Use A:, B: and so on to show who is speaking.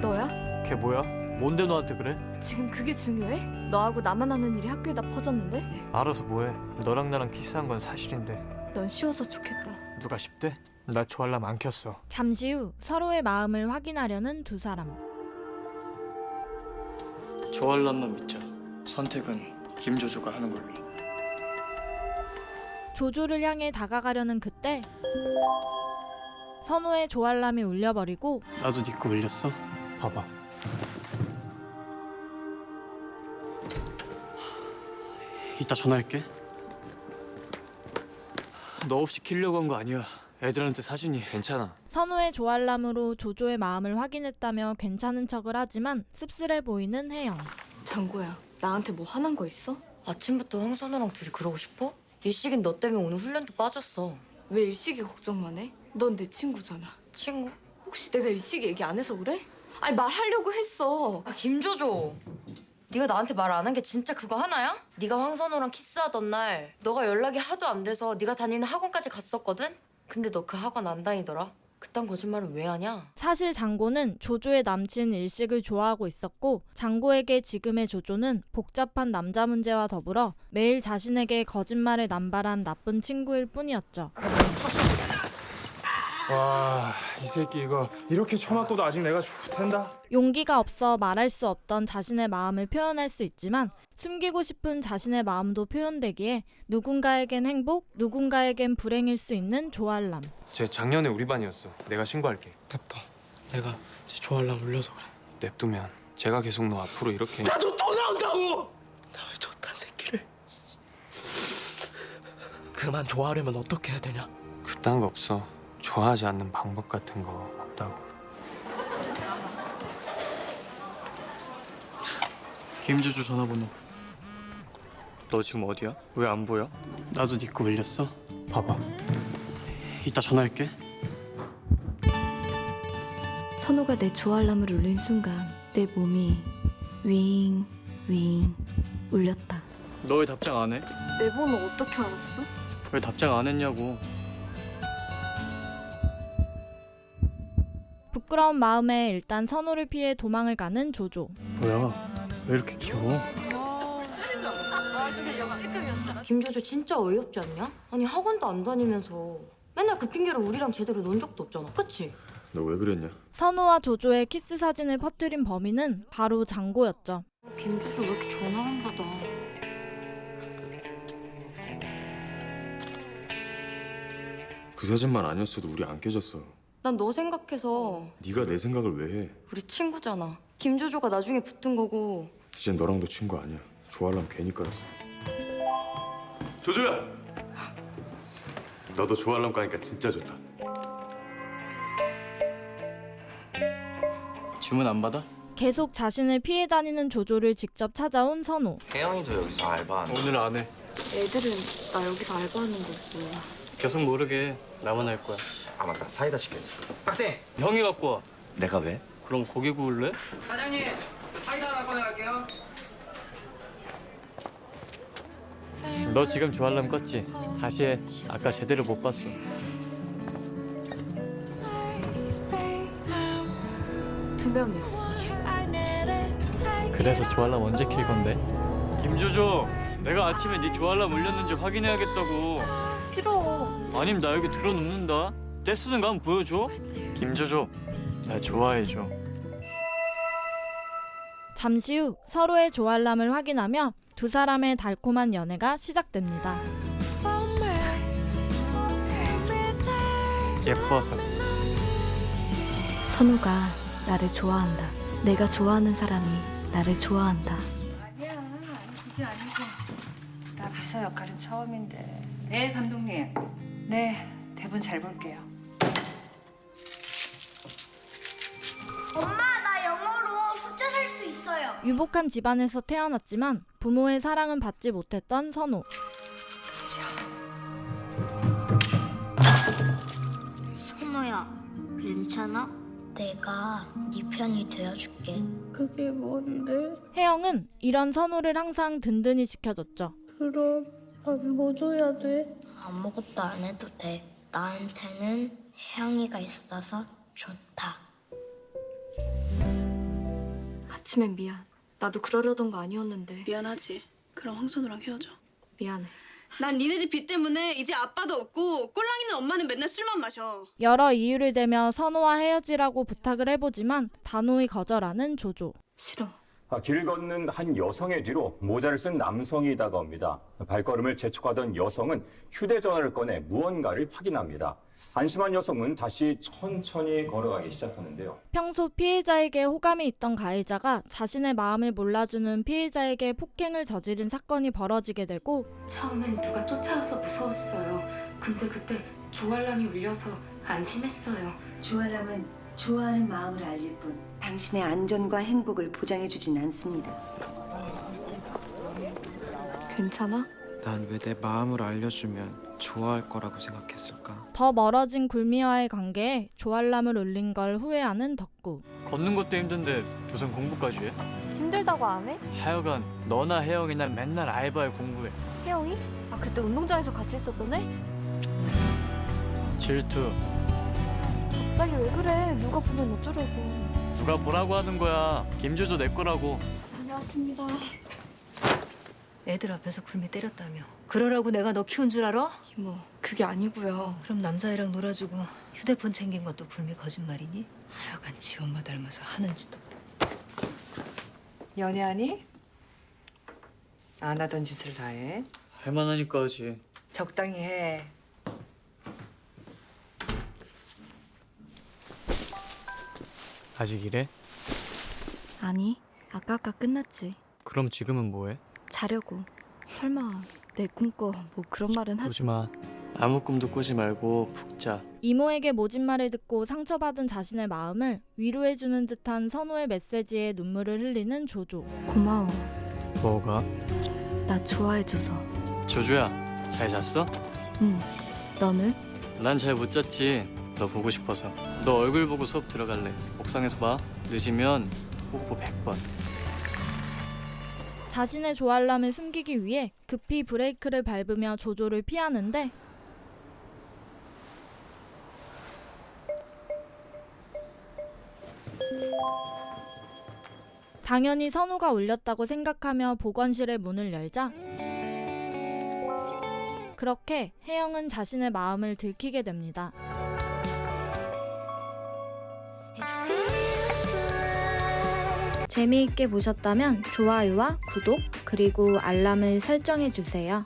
A: 너야?
B: 걔 뭐야? 뭔데 너한테 그래?
A: 지금 그게 중요해? 너하고 나만 아는 일이 학교에 다 퍼졌는데?
B: 알아서 뭐해? 너랑 나랑 키스한 건 사실인데
A: 넌 쉬워서 좋겠다.
B: 누가 10대? 나 좋아할람 안 켰어.
C: 잠시 후 서로의 마음을 확인하려는 두 사람.
D: 좋아할란만 믿자.
E: 선택은 김조조가 하는 걸로.
C: 조조를 향해 다가가려는 그때 선호의 조알람이 울려버리고
D: 나도 네거 울렸어?
B: 봐봐.
D: 이따 전화할게. 너 없이 키려고 한 거 아니야. 애들한테 사진이.
B: 괜찮아.
C: 선호의 조알람으로 조조의 마음을 확인했다며 괜찮은 척을 하지만 씁쓸해 보이는 혜영.
A: 장고야, 나한테 뭐 화난 거 있어?
F: 아침부터 황선우랑 둘이 그러고 싶어? 일식인 너 때문에 오늘 훈련도 빠졌어.
A: 왜 일식이 걱정만 해? 넌 내 친구잖아.
F: 친구?
A: 혹시 내가 일식이 얘기 안 해서 그래? 아니 말하려고 했어.
F: 아 김조조. 네가 나한테 말 안 한 게 진짜 그거 하나야? 네가 황선우랑 키스하던 날 너가 연락이 하도 안 돼서 네가 다니는 학원까지 갔었거든? 근데 너 그 학원 안 다니더라? 그딴 거짓말을 왜 하냐?
C: 사실 장고는 조조의 남친 일식을 좋아하고 있었고 장고에게 지금의 조조는 복잡한 남자 문제와 더불어 매일 자신에게 거짓말을 남발한 나쁜 친구일 뿐이었죠.
G: 와, 이 새끼 이거 이렇게 쳐맞고도 아직 내가 좋댄다.
C: 용기가 없어 말할 수 없던 자신의 마음을 표현할 수 있지만 숨기고 싶은 자신의 마음도 표현되기에 누군가에겐 행복, 누군가에겐 불행일 수 있는 조알람.
H: 쟤 작년에 우리 반이었어. 내가 신고할게.
D: 냅둬. 내가 쟤 좋아할란 울려서 그래.
H: 냅두면 제가 계속 너 앞으로 이렇게
D: 나도 더 나온다고! 나왜 저딴 새끼를. 그만 좋아하려면 어떻게 해야 되냐?
H: 그딴 거 없어. 좋아하지 않는 방법 같은 거 없다고.
D: 김조조 전화번호. 너 지금 어디야? 왜 안 보여? 나도 네거 울렸어?
B: 봐봐.
D: 이따 전화할게.
A: 선호가 내 조알람을 울린 순간 내 몸이 윙, 윙 울렸다.
D: 너 왜 답장 안 해?
A: 내 번호 어떻게 알았어?
D: 왜 답장 안 했냐고.
C: 부끄러운 마음에 일단 선호를 피해 도망을 가는 조조.
D: 뭐야? 왜 이렇게 귀여워?
F: 김조조 진짜 어이없지 않냐? 아니 학원도 안 다니면서 맨날 그 핑계로 우리랑 제대로 논 적도 없잖아. 그치?
G: 너 왜 그랬냐?
C: 선호와 조조의 키스 사진을 퍼뜨린 범인은 바로 장고였죠.
F: 김조조 왜 이렇게 전화 안 받아?
G: 그 사진만 아니었어도 우리 안 깨졌어.
F: 난 너 생각해서
G: 네가 내 생각을 왜 해?
F: 우리 친구잖아. 김조조가 나중에 붙은 거고
G: 이젠 너랑도 친구 아니야. 좋아하려면 괜히 깔았어. 조조야! 너도 좋아하려면 까니까 진짜 좋다.
D: 주문 안 받아?
C: 계속 자신을 피해 다니는 조조를 직접 찾아온 선호.
E: 혜영이도 여기서 알바하는.
D: 오늘 안 해.
A: 애들은 나 여기서 알바하는 거 몰라.
D: 계속 모르게 나만 할 거야.
E: 아 맞다 사이다 시켜줘. 학생
D: 형이 갖고 와.
E: 내가 왜?
D: 그럼 고기 구울래?
E: 사장님 사이다 하나 꺼내갈게요.
B: 너 지금 좋아할람 껐지? 다시 해. 아까 제대로 못 봤어.
A: 두 명이야.
B: 그래서 좋아할람 언제 킬 건데?
D: 김조조, 내가 아침에 네 좋아할람 울렸는지 확인해야겠다고.
A: 싫어.
D: 아님 나 여기 들어눕는다. 떼쓰는 거 한번 보여줘. 김조조, 나 좋아해줘.
C: 잠시 후 서로의 조알람을 확인하며 두 사람의 달콤한 연애가 시작됩니다.
B: 예뻐서.
A: 선호가 나를 좋아한다. 내가 좋아하는 사람이 나를 좋아한다.
I: 아니야, 그게 아니고 나 비서 역할은 처음인데. 네, 감독님. 네, 대본 잘 볼게요.
C: 유복한 집안에서 태어났지만 부모의 사랑은 받지 못했던 선호.
J: 선호야 괜찮아? 내가 네 편이 되어줄게. 그게 뭔데?
C: 혜영은 이런 선호를 항상 든든히 지켜줬죠.
J: 그럼 난 뭐 줘야 돼? 아무것도 안 해도 돼. 나한테는 혜영이가 있어서 좋다.
A: 아침엔 미안. 나도 그러려던 거 아니었는데
K: 미안하지. 그럼 황선우랑 헤어져.
A: 미안해.
K: 난 니네 집 빚 때문에 이제 아빠도 없고 꼴랑이는 엄마는 맨날 술만 마셔.
C: 여러 이유를 대며 선우와 헤어지라고 부탁을 해보지만 단호히 거절하는 조조.
A: 싫어.
G: 아, 길 걷는 한 여성의 뒤로 모자를 쓴 남성이 다가옵니다. 발걸음을 재촉하던 여성은 휴대전화를 꺼내 무언가를 확인합니다. 안심한 여성은 다시 천천히 걸어가기 시작하는데요.
C: 평소 피해자에게 호감이 있던 가해자가 자신의 마음을 몰라주는 피해자에게 폭행을 저지른 사건이 벌어지게 되고
L: 처음엔 누가 쫓아와서 무서웠어요. 근데 그때 조알람이 울려서 안심했어요.
I: 조아람은 좋아하는 마음을 알릴 뿐 당신의 안전과 행복을 보장해주진 않습니다.
A: 괜찮아?
D: 난 왜 내 마음을 알려주면 좋아할 거라고 생각했을까?
C: 더 멀어진 굴미와의 관계에 조알람을 울린 걸 후회하는 덕구.
B: 걷는 것도 힘든데 무슨 공부까지 해?
A: 힘들다고 안 해?
B: 하여간 너나 혜영이나 맨날 알바에 공부해.
A: 혜영이? 아 그때 운동장에서 같이 있었던 애?
B: 질투.
A: 갑자기 왜 그래? 누가 보면 어쩌려고.
B: 누가 뭐라고 하는 거야. 김주조 내 거라고.
A: 다녀왔습니다.
I: 애들 앞에서 굴미 때렸다며. 그러라고 내가 너 키운 줄 알아?
A: 이모 그게 아니고요.
I: 그럼 남자애랑 놀아주고 휴대폰 챙긴 것도 굴미 거짓말이니? 하여간 지 엄마 닮아서 하는 짓도
K: 연애하니? 안 하던 짓을 다 해.
B: 할만하니까 하지.
K: 적당히 해.
B: 아직 이래?
A: 아니 아까 아까 끝났지.
B: 그럼 지금은 뭐해?
A: 자려고. 설마 내 꿈꿔 뭐 그런 말은 하지.
B: 꾸지 마. 아무 꿈도 꾸지 말고 푹 자.
C: 이모에게 모진 말을 듣고 상처받은 자신의 마음을 위로해주는 듯한 선우의 메시지에 눈물을 흘리는 조조.
A: 고마워.
B: 뭐가?
A: 나 좋아해줘서.
B: 조조야, 잘 잤어?
A: 응. 너는?
B: 난 잘 못 잤지. 너 보고 싶어서. 너 얼굴 보고 수업 들어갈래. 옥상에서 봐. 늦으면 뽀뽀 100번.
C: 자신의 조알람을 숨기기 위해 급히 브레이크를 밟으며 조조를 피하는데 당연히 선우가 울렸다고 생각하며 보건실의 문을 열자 그렇게 혜영은 자신의 마음을 들키게 됩니다. 재미있게 보셨다면 좋아요와 구독 그리고 알람을 설정해 주세요.